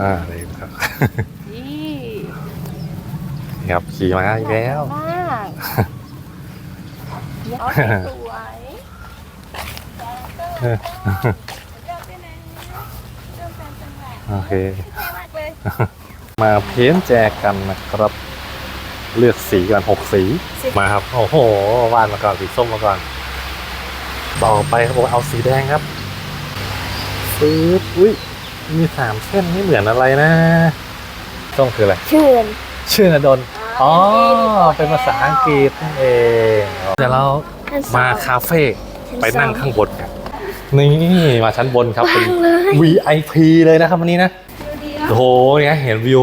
อ่าเลยครับนี่นี่ครับขี่ม้าอีกแล้วมากเอาสวยโอเค มาเพ้นท์แจกกันนะครับ เลือกสีก่อนหกสี มาครับ โอ้โหวาดมาก่อนสีส้มมาก่อน ต่อไปเขาบอกว่าเอาสีแดงครับฟืบอุ้ย มีสามเส้นไม่เหมือนอะไรนะส้มคืออะไรเชิญชื่อนดลอ๋อเป็นภาษาอังกฤษนั่นเองเดี๋ยวเรามาคาเฟ่ไปนั่งข้างบนกันนี่มาชั้นบนครับเป็นว่างเลย VIP เลยนะครับวันนี้นะโอ้โหเนี่ยเห็นวิว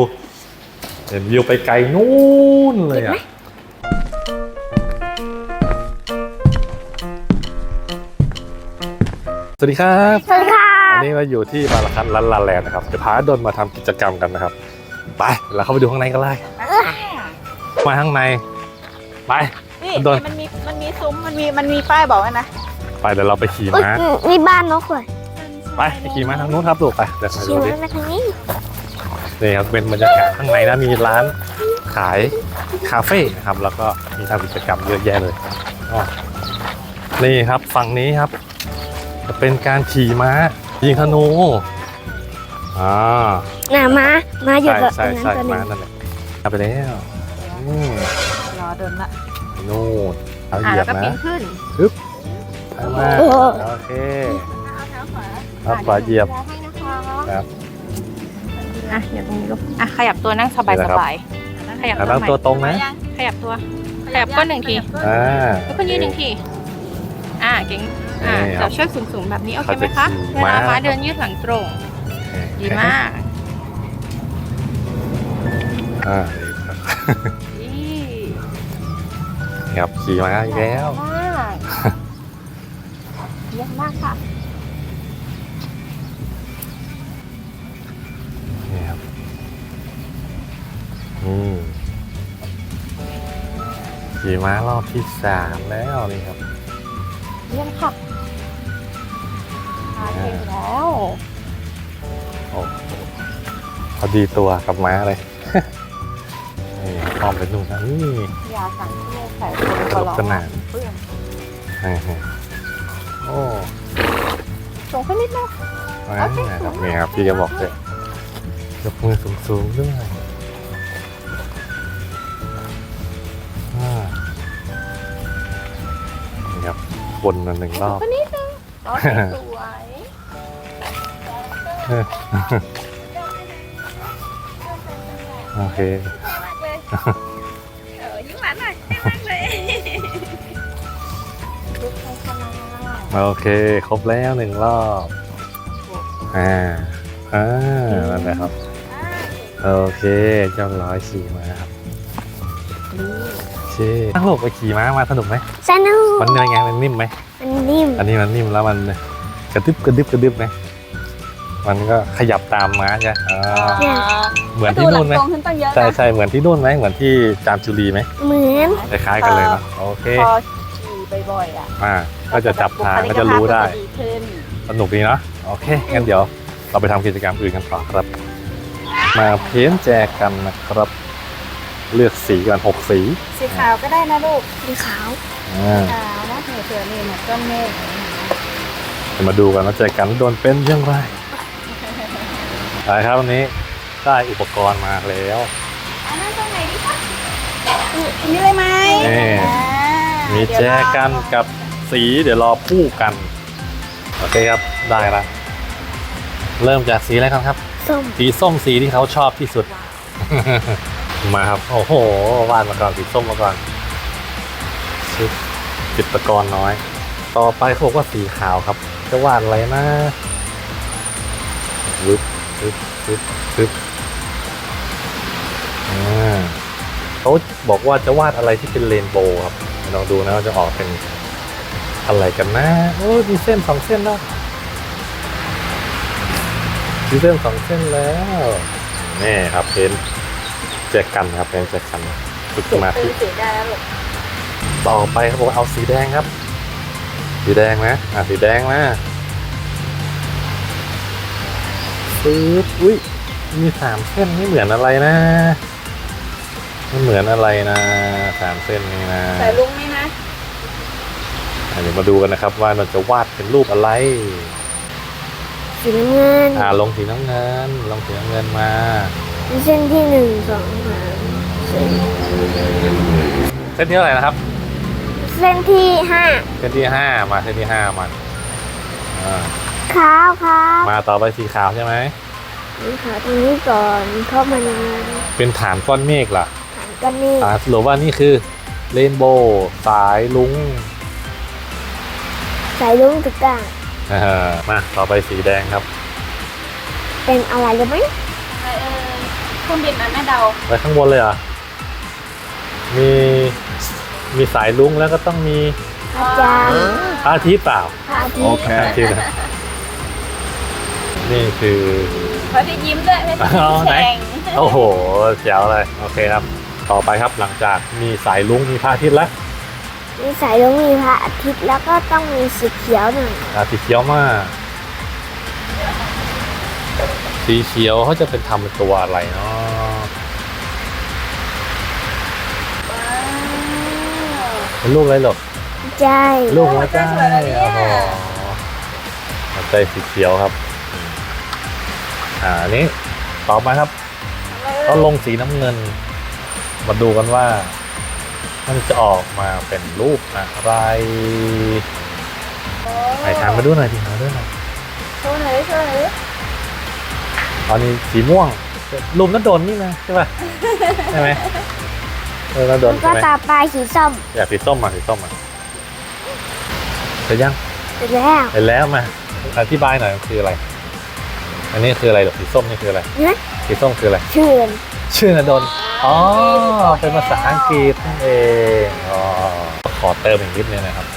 เห็นวิวไปไกลนู่นเลยอะสวัสดีครับ สวัสดีค่ะ วันนี้เราอยู่ที่บาราคันลันลาแลนด์นะครับจะพาดนมาทำกิจกรรมกันนะครับ ไปเราเข้าไปดูข้างในกันเลยมาข้างในไปนี่โดนมันมีมันมีซุ้มมันมีมันมีป้ายบอกไว้นะไปเดี๋ยวเราไปขี่อุ๊ยม้านี่บ้านนกเลยไปไปขี่ม้าทางนู้นครับลูกไปเดี๋ยวไปขี่ดูดิมาทางนี้นี่ครับเป็นบรรยากาศข้างในนะมีร้านขายคาเฟ่นะครับ แล้วก็มีทำกิจกรรมเยอะแยะเลยอ้อนี่ครับฝั่งนี้ครับ จะเป็นการขี่ม้า ยิงธนูอ่าน่ะมามาอยู่ใช่กับตรใช่งนั้นใช่ตัวหนึม้างนั่นแหละเอาไปแล้วอืมรอเดินละนู่นเอาเหอะยียแล้บวก็ปีนะนขึ้น เอามาโอ้โอเคเอาเท้าขวาเอาขวาเหยียบ ให้นะคะครับ อะเดี๋ยวตรงนี้ลูกอะขยับตัวนั่งสบายนี่สนะครับบายขยับอะตัวนั่งใหม่ตัวตรงนะขยับตัว ขยับก้นหนึ่งที อ่าแล้วก็ยืนหนึ่งที อะเก่ง อะนี่ครับเดี๋ยวช่วยสูงๆ แบบนี้ โอเคเขาไหมจะคะขี่เวลาม้าม้าเดินยืดหลังตรง ดีมากอ่านี่นี่ครับขี่ม้าอีกแล้ว มากเยี่ยมมากค่ะ นี่ครับอืมขี่ม้ารอบที่สามแล้วนี่ครับ เยี่ยมค่ะ มาถึงแล้วโอ้โหพอดีตัวกับม้าเลยนี่พร้อมไปนู่นนะนี่อย่าสั่งที่ใส่คนสนุกสนานเปื้อนนี่ฮะโอ้ส่งขึ้นนิดนึงม้านะครับนี่ครับพี่จะบอกเลยยกมือสูงๆด้วยอ่านี่ครับวนมาหนึ่งรอบขึ้นนิดนึง โอเคสวยโอเคมากเลยเออยิ้มหวานหน่อยน่ารักเลยทุกคนค่ะโอเค ครบแล้วหนึ่งรอบอ่าอ่านั่นแหละครับ โอเคเจ้าร้อยขี่ม้าครับโอเคนั่งลงไปขี่ม้ามาสนุกไหมสนุกมันยังไงมันนิ่มไหมมันนิ่ม อันนี้มันนิ่มแล้วมันกระดึบกระดึบกระดึบไหม มันก็ขยับตามม้าใช่ไหมอ่าเหมือนที่นู่นไหมตรงขึ้นตั้งเยอะใช่นะใช่เหมือนที่นู่นไหมเหมือนที่จามจุรีไหมเหมือนคล้ายๆกันเลยเนอะโอเคพอขี่บ่อยๆอะอ่าก็จะจับทางก็จะรู้ได้บุคลิกภาพก็จะดีขึ้นสนุกดีเนาะโอเคงั้นเดี๋ยวเราไปทำกิจกรรมอื่นกันต่อครับ มาเพ้นท์แจกกันนะครับ เลือกสีก่อนหกสี สีขาวก็ได้นะลูกสีขาวอ่าขาวนะเผื่อเผื่อนี่เหมือนก้อนเมฆเดี๋ยวมาดูกันว่าแจกกันโดนเป็นอยังไง ไปครับวันนี้ได้อุปกรณ์มาแล้วอันนั้นตรงไหนดีคะอันนี้เลยไหมนี่อ่ามีแจกันกับสีเดี๋ยวรอคู่กัน โอเคครับได้ละเริ่มจากสีอะไรกันครับ ส้ม สีส้มสีที่เขาชอบที่สุด มาครับ โอ้โหวาดมาก่อนสีส้มมาก่อนชิบจิตรกรน้อย ต่อไปเขาบอกว่าสีขาวครับ จะวาดอะไรนะวึบ วึบวึบวึบอ่าเขาบอกว่าจะวาดอะไรที่เป็นเรนโบว์ครับลองดูนะว่าจะออกเป็นอะไรกันนะโอ้ยมีเส้นสองเส้นแล้วมีเส้นสองเส้นแล้วนี่ครับเป็นแจกกันครับเป็นแจกกันฝึกสมาธิสีได้แล้วลูกต่อไปเขาบอกว่าเอาสีแดงครับ สีแดงนะอะสีแดงมา ปึ๊บอุ้ยมมีสามเส้นไม่เหมือนอะไรนะไม่เหมือนอะไรนะสามเส้นนี่นะใส่ลุงไหมนะอะเดี๋ยวมาดูกันนะครับ ว่าเราจะวาดเป็นรูปอะไร สีน้ำเงินอ่าลงสีน้ำเงิน ลงสีน้ำเงินมาเส้นที่หนึ่งสองสามสี่เส้นที่เท่าไหร่นะครับ เส้นที่ห้าเส้นที่ห้ามาเส้นที่ห้ามาอ่า ขาวขาวมาต่อไปสีขาวใช่ไหมนี่ขาวตรงนี้ก่อนเข้ามาในเป็นฐานก้อนเมฆล่ะฐานกันนี่อ่าสรุปว่านี่คือเรนโบว์สายลุงใส่ลุงตุกตาอ่ามาต่อไปสีแดงครับ เป็นอะไรรู้ไหมอะไรเออเครื่องบินอันแม่เดาไปข้างบนเลยเหรอมีมีสายลุงแล้วก็ต้องมีอาจารย์พระอาทิตย์เปล่าพระอาทิตย์พระอาทิตย์ นะนี่คือเขาจะยิ้มด้วยไม่ใช่อ๋อไหนแข่งโอ้โหเจ๋วเลยโอเคครับ ต่อไปครับหลังจากมีสายลุงมีพระอาทิตย์แล้วมีสายลุงมีพระอาทิตย์แล้วก็ต้องมีสีเขียวหน่อยอ่าสีเขียวมากสีเขียวเขาจะเป็นทำเป็นตัวอะไรเนาะว้าวเป็นรูปอะไรหรอกใจลูกหัวใจสวยแล้วเนี่ยโอ้โหหัวใจสีเขียวครับ อ่าอันนี้ต่อมาครับก็ลงสีน้ำเงิน มาดูกันว่า มันจะออกมาเป็นรูปอะไรไหนทานมาดูหน่อยดิมาดูหน่อยโชว์หน่อยดิโชว์หน่อยดิตอนนี้สีม่วงรูปนัดดนนี่นะใช่ป่ะใช่ไหมเออนัดดแล้นวใช่ก็ไหมตาปลายสีส้มอยากสีส้มมาสีส้มมาเสร็จยังเสร็จแล้วเสร็จแล้วมาอธิบายหน่อยมันคืออะไร อันนี้คืออะไรหรอสีส้มนี่คืออะไรนะสีส้มคืออะไร ชื่นชื่อนดนอ๋อ เป็นภาษาอังกฤษนั่นเองอ๋อขอเติมอีกนิดนึงนะครับ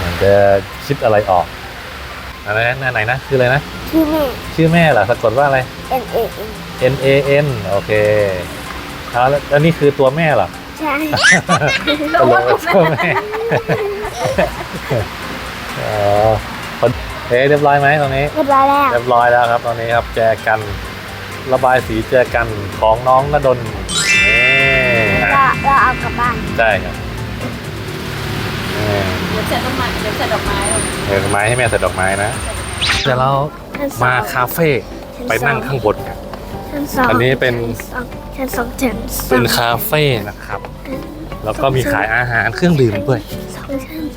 มันจะคิดอะไรออกอันนั้นอันไหนนะ คืออะไรนะ ชื่อแม่ ชื่อแม่เหรอสะกดว่าอะไร N A N N A N โอเคแล้วแล้วนี่คือตัวแม่เหรอ ใช่ตลกตัวแม่อ๋อคน เอ๊ะเรียบร้อยไหมตรงนี้ เรียบร้อยแล้วเรียบร้อยแล้วครับตอนนี้ครับแจกันระบายสีแจกันของน้องนดลนี่เราเราเอากลับบ้านใช่ครับนี่เดี๋ยวเสร็จต้นไม้เดี๋ยวเสร็จดอกไม้หรอกเห็นไม้ให้แม่ใส่ดอกไม้นะเดี๋ยวเราชั้นสองมาคาเฟ่ไปนั่งข้างบนกันชั้นสองอันนี้เป็นชั้นสองชั้นสองเป็นคาเฟ่นะครับ แล้วก็มีขายอาหารเครื่องดื่มด้วย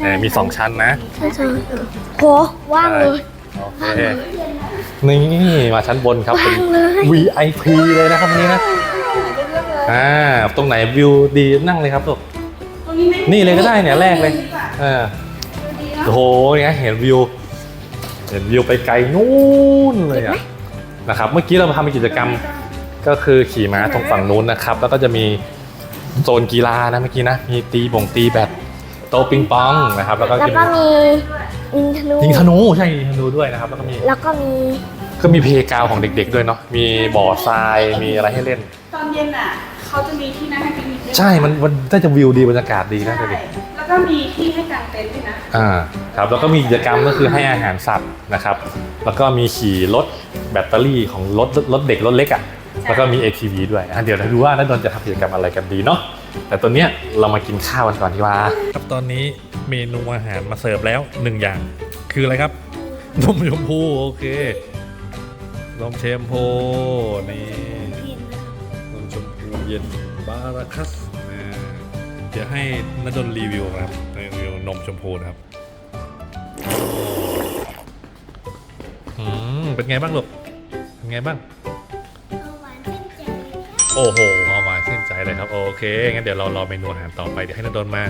สองชั้นเออมีสองชั้นนะชั้นสองโหว่างเลย โอเค นี่มาชั้นบนครับเป็นว่างเลย VIP เลยนะครับวันนี้นะ อ่า ตรงไหนวิวดีนั่งเลยครับลูกตรงนี้ไหมนี่เลยก็ได้เนี่ยแรกเลยเออโอ้โหเนี่ยเห็นวิว เห็นวิวไปไกลนู่นเลยอะนะครับ เมื่อกี้เราทำเป็นกิจกรรมก็คือขี่ม้าตรงฝั่งนู้นนะครับ แล้วก็จะมีโซนกีฬานะเมื่อกี้นะ มีตีบ่งตีแบด โตะปิงปองนะครับ แล้วก็แล้วจะก็มีมียิงธนูยิงธนูใช่ยิงธนูด้วยนะครับ แล้วก็มีแล้วก็มีก็มีเพลย์กราวด์ของเด็ก ๆ ด้วยเนาะมีบ่อทรายมีอะไรให้เล่น ตอนเย็นอะเขาจะมีที่นั่งให้ปิกนิกด้วยใช่มันมันน่าจะวิวดีบรรยากาศดีนะใช่เด็กแล้วก็มีที่ให้กางเต็นท์ด้วยนะอ่าครับแล้วก็มีกิจกรรมก็คือให้อาหารสัตว์นะครับ แล้วก็มีขี่รถแบตเตอรี่ของรถรถเด็กรถเล็กอะแล้วก็มี ATV ด้วยอะเดี๋ยวเราดูว่านัดนนจะทำกิจกรรมอะไรกันดีเนาะ แต่ตอนเนี้ยเรามากินข้าวกันก่อนดีกว่า ครับตอนนี้เมนูอาหารมาเสิร์ฟแล้วหนึ่งอย่าง คืออะไรครับนมชมพูโอเคนมเชมพูนี่นมชมพูเย็นบาราคัสอ่าเดี๋ยวให้นดนรีวิวนะครับรีวิวนมชมพูนะครับอืมเป็นไงบ้างลูกเป็นไงบ้างโอ้โหเอามาชื่นใจ เลยครับ โอเค งั้นเดี๋ยวเรารอเมนูอาหารต่อไป เดี๋ยวให้นดนมา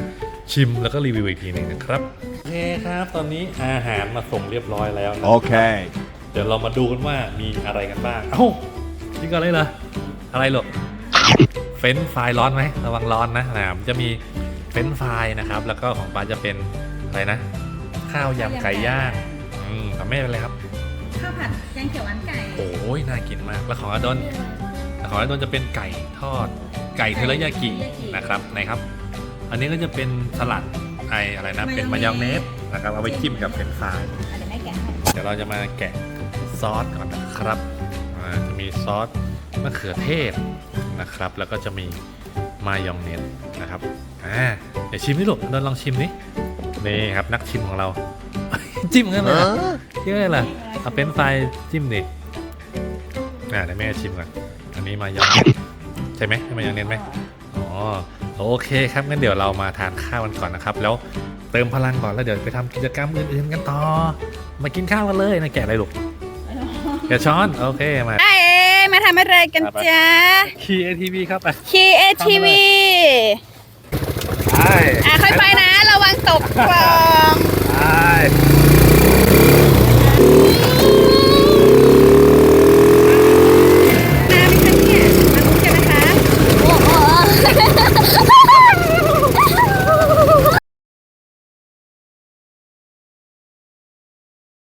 ชิมแล้วก็รีวิวอีกทีหนึ่งนะครับ โอเคครับ ตอนนี้อาหารมาส่งเรียบร้อยแล้วนะ Okay. เดี๋ยวเรามาดูกันว่ามีอะไรกันบ้าง เอ้านี่ก็เลยเหรอ อะไรหรอกเฟรนช์ฟรายร้อนไหมระวังร้อนนะนะมันจะมีเฟรนช์ฟรายนะครับ แล้วก็ของปลาจะเป็นอะไรนะ ข้าวยำไก่ย่างอืมของแม่เป็นอะไรครับ ข้าวผัดแกงเขียวหวานไก่โอ้ยน่ากินมาก แล้วของอาดนแล้วของอาดนจะเป็นไก่ทอด ไก่เทอริยากินะครับไหนครับ อันนี้ก็จะเป็นสลัดไออะไรนะเป็นมายองเนสนะครับเอาไปจิ้มกับเฟรนช์ฟรายเดี๋ยวแม่แกะให้เดี๋ยวเราจะมาแกะซอสก่อนนะครับอ่าจะมีซอสมะเขือเทศนะครับ แล้วก็จะมีมายองเนสนะครับอ่าเดี๋ยวชิมดิลูกนนท์ลองชิมดินี่ครับนักชิมของเรา จิ้มกันเลยเหรอจิ้มกันเลยเหรอเอาเป็นไฟรายจิ้มดิอ่าเดี๋ยวแม่ชิมก่อนอันนี้มายองเนส ใช่ไหมให้มายองเนสไหมอ๋อโอเคครับงั้นเดี๋ยวเรามาทานข้าวกันก่อนนะครับ แล้วเติมพลังก่อนแล้วเดี๋ยวไปทำกิจกรรมอื่นๆกันต่อ มากินข้าวกันเลยนะแกะอะไรลูกแกะช้อนโอเคมาไอ้มาทำอะไรกันจ๊ะคีเอทีวีครับไป KATV ไปอะค่อยๆนะระวังตกกล่องไป